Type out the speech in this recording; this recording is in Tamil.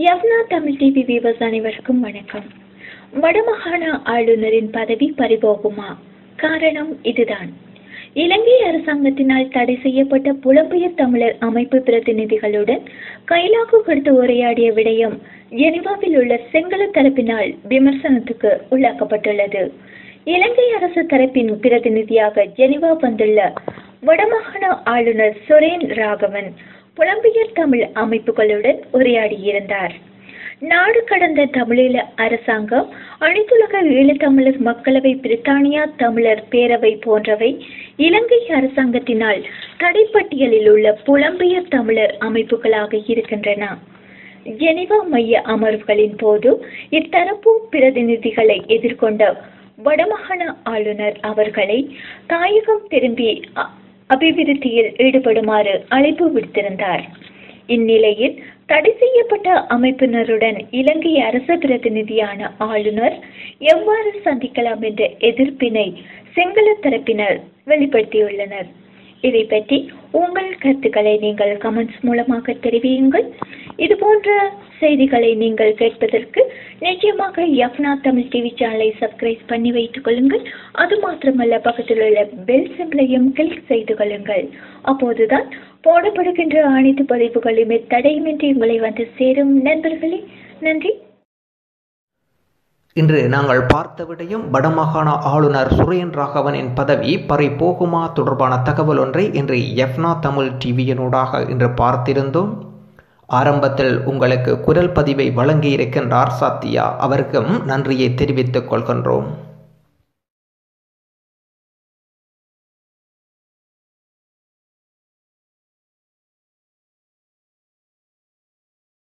யவ்னா தமிழ் டிவி வியூவர்ஸ் அனைவருக்கும் வணக்கம். வடமாகாண ஆளுநரின் பதவி பறிபோகுமா? காரணம் இதுதான். இலங்கை அரசாங்கத்தினால் தடை செய்யப்பட்ட புலம்பெயர் தமிழர் அமைப்பு பிரதிநிதிகளுடன் கைலாக்கு கொடுத்து உரையாடிய விடயம் ஜெனிவாவில் உள்ள சிங்கள தரப்பினால் விமர்சனத்துக்கு உள்ளாக்கப்பட்டுள்ளது. இலங்கை அரசு தரப்பின் பிரதிநிதியாக ஜெனிவா வந்துள்ள வடமாகாண ஆளுநர் சுரேன் ராகவன் புலம்பெயர் தமிழ் அமைப்புகளுடன் உரையாடியிருந்தார். நாடு கடந்த தமிழீழ அரசாங்கம் அனைத்துலக ஈழத்தமிழர் மக்களவை பிரித்தானியா தமிழர் பேரவை போன்றவை இலங்கை அரசாங்கத்தினால் தடைப்பட்டியலில் உள்ள புலம்பெயர் தமிழர் அமைப்புகளாக இருக்கின்றன. ஜெனிவா மைய அமர்வுகளின் போது இத்தரப்பு பிரதிநிதிகளை எதிர்கொண்ட வடமாகாண ஆளுநர் அவர்களை தாயகம் திரும்பி அ- அபிவிருத்தியில் ஈடுபடுமாறு அழைப்பு விடுத்திருந்தார். இந்நிலையில் தடை செய்யப்பட்ட அமைப்பினருடன் இலங்கை அரசு பிரதிநிதியான ஆளுநர் எவ்வாறு சந்திக்கலாம் என்ற எதிர்ப்பினை சிங்கள தரப்பினர் வெளிப்படுத்தியுள்ளனர். இதை பற்றி உங்கள் கருத்துக்களை நீங்கள் கமெண்ட்ஸ் மூலமாக தெரிவியுங்கள். இது போன்ற செய்திகளை நீங்கள் கேட்பதற்கு நிச்சயமாக யப்னா தமிழ் டிவி சேனலை சப்ஸ்கிரைப் பண்ணி வைத்துக் கொள்ளுங்கள். அது மாத்திரமல்ல பக்கத்தில் உள்ள பெல் சிம்பிளையும் கிளிக் செய்து கொள்ளுங்கள். அப்போதுதான் போடப்படுகின்ற அனைத்து பதிவுகளுமே தடையுமின்றி உங்களை வந்து சேரும். நண்பர்களே நன்றி. இன்று நாங்கள் பார்த்தவிடையும் வடமாகாண ஆளுநர் சுரேன் ராகவனின் பதவி பறை போகுமா தொடர்பான தகவல் ஒன்றை இன்று எஃப்னா தமிழ் டிவியினூடாக இன்று பார்த்திருந்தோம். ஆரம்பத்தில் உங்களுக்கு குரல் பதிவை வழங்கியிருக்கின்றார் சாத்தியா. அவருக்கும் நன்றியை தெரிவித்துக் கொள்கின்றோம்.